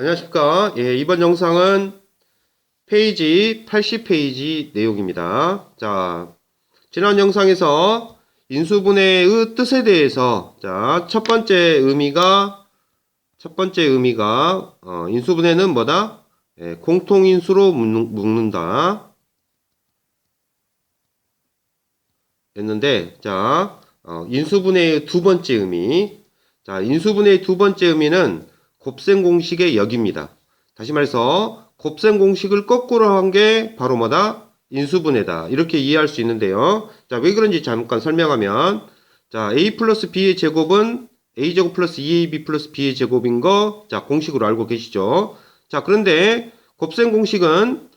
안녕하십니까. 예, 이번 영상은 페이지 80페이지 내용입니다. 자, 지난 영상에서 인수분해의 뜻에 대해서, 자, 첫 번째 의미가, 첫 번째 의미가, 어, 인수분해는 뭐다? 예, 공통인수로 묶는- 묶는다. 했는데, 자, 어, 인수분해의 두 번째 의미. 자, 인수분해의 두 번째 의미는 곱셈 공식의 역입니다. 다시 말해서 곱셈 공식을 거꾸로 한 게 바로 뭐다? 인수분해다. 이렇게 이해할 수 있는데요. 자, 왜 그런지 잠깐 설명하면 자, a 플러스 b의 제곱은 a제곱 플러스 2ab 플러스 b의 제곱인 거 자, 공식으로 알고 계시죠? 자, 그런데 곱셈 공식은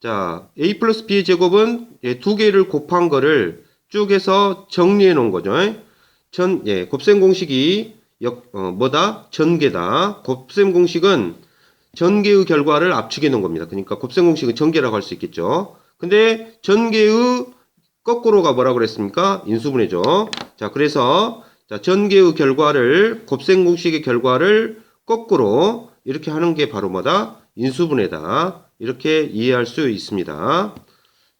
자, a 플러스 b의 제곱은 예, 두 개를 곱한 거를 쭉 해서 정리해 놓은 거죠. 전, 예, 곱셈 공식이 역, 어, 뭐다? 전개다. 곱셈 공식은 전개의 결과를 압축해 놓은 겁니다. 그러니까 곱셈 공식은 전개라고 할 수 있겠죠. 근데 전개의 거꾸로가 뭐라고 그랬습니까? 인수분해죠. 자, 그래서 자, 전개의 결과를 곱셈 공식의 결과를 거꾸로 이렇게 하는 게 바로 뭐다? 인수분해다. 이렇게 이해할 수 있습니다.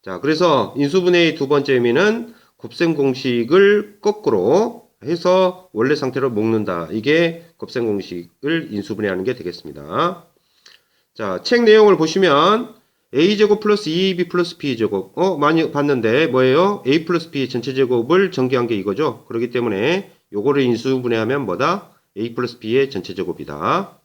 자, 그래서 인수분해의 두 번째 의미는 곱셈 공식을 거꾸로 해서 원래 상태로 묶는다. 이게 곱셈 공식을 인수분해하는 게 되겠습니다. 자, 책 내용을 보시면 a제곱 플러스 2ab 플러스 b제곱 어 많이 봤는데 뭐예요? a 플러스 b 전체 제곱을 전개한 게 이거죠. 그렇기 때문에 요거를 인수분해하면 뭐다? a 플러스 b의 전체 제곱이다.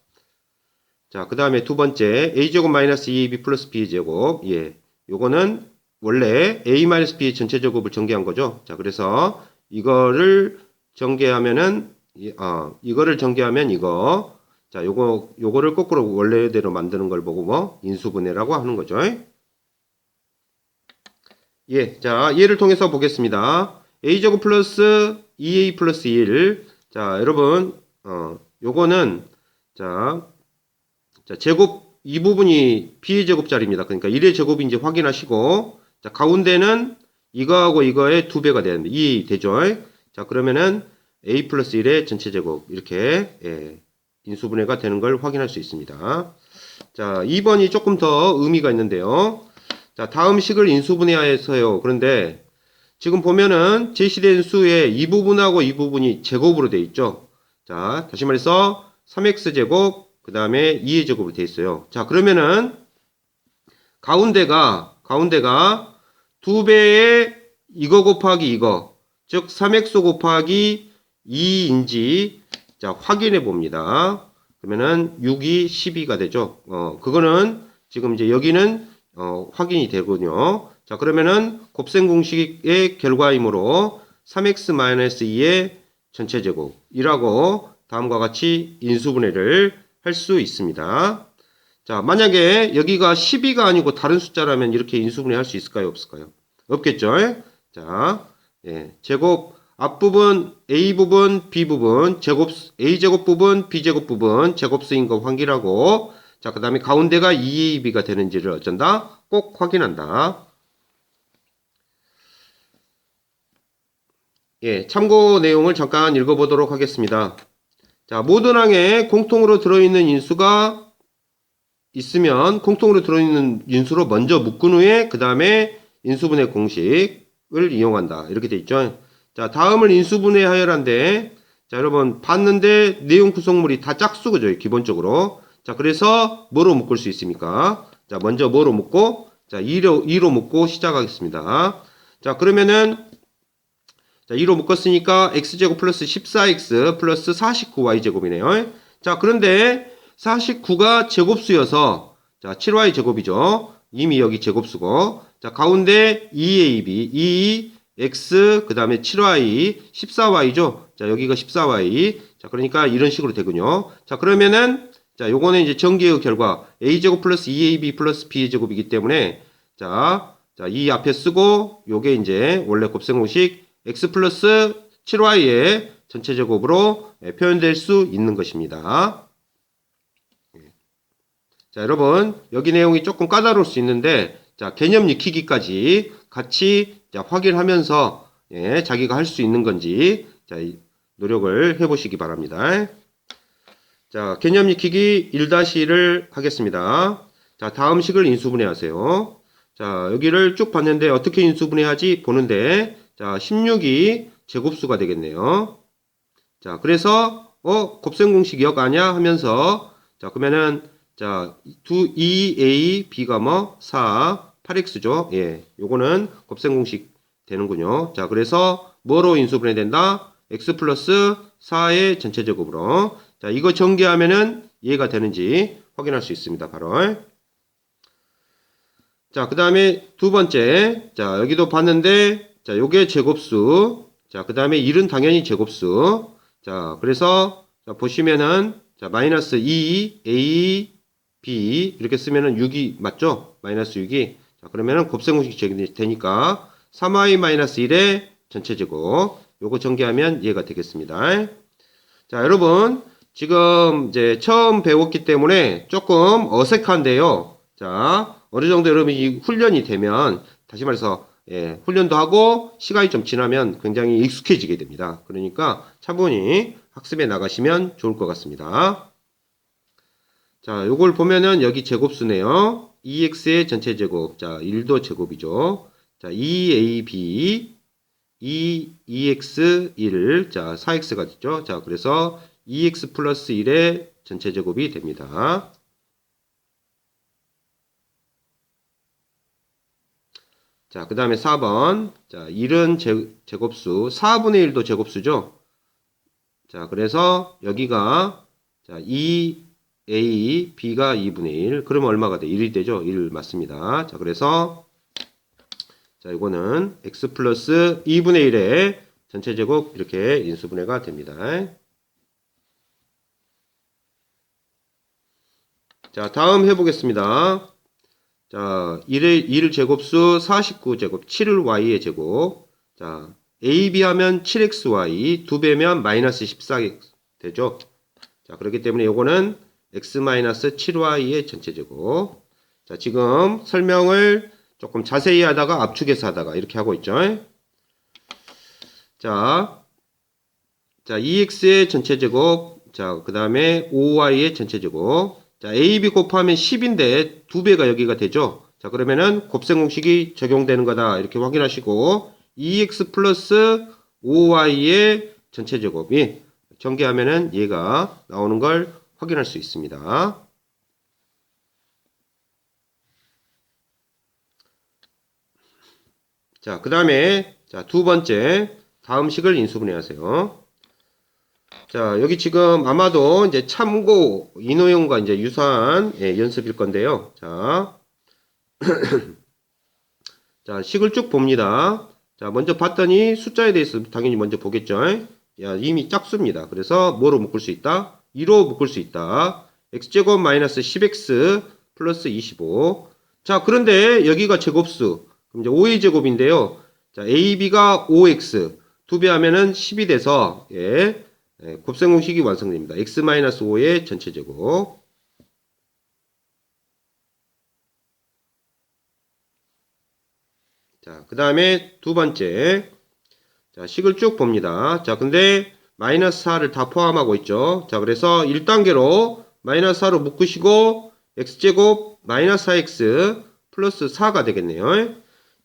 자, 그 다음에 두 번째 a제곱 마이너스 2ab 플러스 b제곱 예, 요거는 원래 a 마이너스 b의 전체 제곱을 전개한 거죠. 자, 그래서 이거를 전개하면은 이- 어, 이거를 전개하면 이거 자, 요거 요거를 거꾸로 원래대로 만드는 걸 보고 뭐 인수분해라고 하는 거죠. 예, 자, 얘를 통해서 보겠습니다. a 제곱 플러스 2a 플러스 1. 자, 여러분, 어, 요거는 자, 자, 제곱 이 부분이 b의 제곱자리입니다. 그러니까 1의 제곱인지 확인하시고 자, 가운데는 이거하고 이거의 두 배가 되는 2 되죠. 자, 그러면은 a 플러스 1의 전체 제곱 이렇게 예, 인수분해가 되는 걸 확인할 수 있습니다. 자, 2번이 조금 더 의미가 있는데요. 자, 다음 식을 인수분해하여서요. 그런데 지금 보면은 제시된 수의 이 부분하고 이 부분이 제곱으로 돼 있죠. 자, 다시 말해서 3x 제곱 그 다음에 2의 제곱으로 돼 있어요. 자, 그러면은 가운데가 가운데가 두 배의 이거 곱하기 이거 즉 3x 곱하기 2인지 자 확인해 봅니다. 그러면은 6이 12가 되죠. 어 그거는 지금 이제 여기는 어 확인이 되군요. 자 그러면은 곱셈 공식의 결과이므로 3x-2의 전체 제곱이라고 다음과 같이 인수분해를 할 수 있습니다. 자, 만약에 여기가 12가 아니고 다른 숫자라면 이렇게 인수분해 할 수 있을까요? 없을까요? 없겠죠? 자, 예, 제곱, 앞부분, A 부분, B 부분, 제곱, A 제곱 부분, B 제곱 부분, 제곱 수인 거 확인하고, 자, 그 다음에 가운데가 2AB가 되는지를 어쩐다? 꼭 확인한다. 예, 참고 내용을 잠깐 읽어보도록 하겠습니다. 자, 모든 항에 공통으로 들어있는 인수가 있으면 공통으로 들어있는 인수로 먼저 묶은 후에 그 다음에 인수분해 공식 을 이용한다. 이렇게 돼 있죠. 자, 다음을 인수분해하여란데 자, 여러분 봤는데 내용 구성물이 다 짝수죠. 기본적으로. 자, 그래서 뭐로 묶을 수 있습니까? 자, 먼저 뭐로 묶고 자, 2로 2로 묶고 시작하겠습니다. 자, 그러면은 자, 2로 묶었으니까 x제곱 플러스 14x 플러스 49y제곱이네요. 자, 그런데 49가 제곱수여서 자, 7y 제곱이죠. 이미 여기 제곱수고. 자, 가운데 2ab, 2x 그 다음에 7y, 14y죠. 자, 여기가 14y. 자, 그러니까 이런 식으로 되군요. 자, 그러면은 자, 요거는 이제 전개의 결과 a 제곱 플러스 2ab 플러스 b 제곱이기 때문에 자, 자, 이 앞에 쓰고 요게 이제 원래 곱셈 공식 x 플러스 7y의 전체 제곱으로 예, 표현될 수 있는 것입니다. 자, 여러분, 여기 내용이 조금 까다로울 수 있는데, 자, 개념 익히기까지 같이 자, 확인하면서, 예, 자기가 할 수 있는 건지, 자, 이 노력을 해보시기 바랍니다. 자, 개념 익히기 1-1을 하겠습니다. 자, 다음 식을 인수분해하세요. 자, 여기를 쭉 봤는데 어떻게 인수분해하지 보는데 자, 16이 제곱수가 되겠네요. 자, 그래서 어, 곱셈 공식 역 아냐 하면서 자, 그러면은 자, 2a b가 뭐 4, 8x죠. 예. 요거는 곱셈 공식 되는군요. 자, 그래서 뭐로 인수분해 된다? x 플러스 4의 전체 제곱으로. 자, 이거 전개하면은 이해가 되는지 확인할 수 있습니다. 바로. 자, 그 다음에 두 번째. 자, 여기도 봤는데, 자, 요게 제곱수. 자, 그 다음에 1은 당연히 제곱수. 자, 그래서, 자, 보시면은, 자, 마이너스 2, A, B, 이렇게 쓰면은 6이 맞죠? 마이너스 6이. 자, 그러면은 곱셈 공식 되니까, 3i 마이너스 1의 전체 제곱. 요거 전개하면 이해가 되겠습니다. 자, 여러분. 지금 이제 처음 배웠기 때문에 조금 어색한데요. 자, 어느 정도 여러분이 훈련이 되면, 다시 말해서, 예, 훈련도 하고, 시간이 좀 지나면 굉장히 익숙해지게 됩니다. 그러니까 차분히 학습에 나가시면 좋을 것 같습니다. 자, 요걸 보면은 여기 제곱수네요. 2x의 전체 제곱. 자, 1도 제곱이죠. 자, 2ab, 2, 2x, 1. 자, 4x가 됐죠. 자, 그래서 2x 플러스 1의 전체 제곱이 됩니다. 자, 그 다음에 4번. 자, 1은 제, 제곱수. 4분의 1도 제곱수죠. 자, 그래서 여기가 자, 2a, b가 2분의 1. 그러면 얼마가 돼? 1이 되죠? 1 맞습니다. 자, 그래서 자, 이거는 x 플러스 2분의 1의 전체 제곱 이렇게 인수분해가 됩니다. 자, 다음 해보겠습니다. 자, 1의 1 제곱수 49 제곱, 7을 y의 제곱. 자, ab 하면 7xy, 2배면 마이너스 14 되죠. 자, 그렇기 때문에 요거는 x 마이너스 7y의 전체 제곱. 자, 지금 설명을 조금 자세히 하다가 압축해서 하다가 이렇게 하고 있죠. 자, 자, 2x의 전체 제곱. 자, 그 다음에 5y의 전체 제곱. 자, AB 곱하면 10인데 두 배가 여기가 되죠. 자, 그러면은 곱셈 공식이 적용되는 거다. 이렇게 확인하시고 2x 플러스 5y의 전체 제곱이 전개하면은 얘가 나오는 걸 확인할 수 있습니다. 자, 그 다음에 자, 두 번째 다음 식을 인수분해 하세요. 자, 여기 지금 아마도 이제 참고 인호용과 이제 유사한 예, 연습일 건데요. 자, 자, 식을 쭉 봅니다. 자, 먼저 봤더니 숫자에 대해서 당연히 먼저 보겠죠. 야, 이미 짝수입니다. 그래서 뭐로 묶을 수 있다? 2로 묶을 수 있다. x제곱 마이너스 10x 플러스 25. 자, 그런데 여기가 제곱수. 그럼 이제 5의 제곱인데요. 자, ab가 5x. 두배 하면은 10이 돼서, 예. 예, 곱셈 공식이 완성됩니다. x-5의 전체 제곱. 자, 그 다음에 두 번째. 자, 식을 쭉 봅니다. 자, 근데 마이너스 4를 다 포함하고 있죠. 자, 그래서 1단계로 마이너스 4로 묶으시고 x제곱 마이너스 4x 플러스 4가 되겠네요.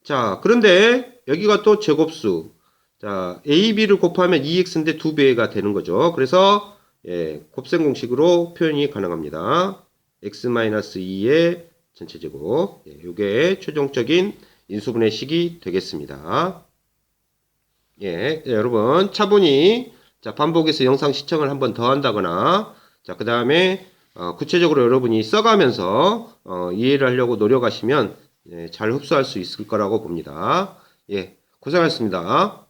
자, 그런데 여기가 또 제곱수. 자, AB를 곱하면 2x인데 2배가 되는 거죠. 그래서 예, 곱셈 공식으로 표현이 가능합니다. x-2의 전체 제곱. 예, 요게 최종적인 인수분해 식이 되겠습니다. 예, 예, 여러분 차분히 자, 반복해서 영상 시청을 한 번 더 한다거나 자, 그 다음에 어, 구체적으로 여러분이 써가면서 어, 이해를 하려고 노력하시면 예, 잘 흡수할 수 있을 거라고 봅니다. 예, 고생하셨습니다.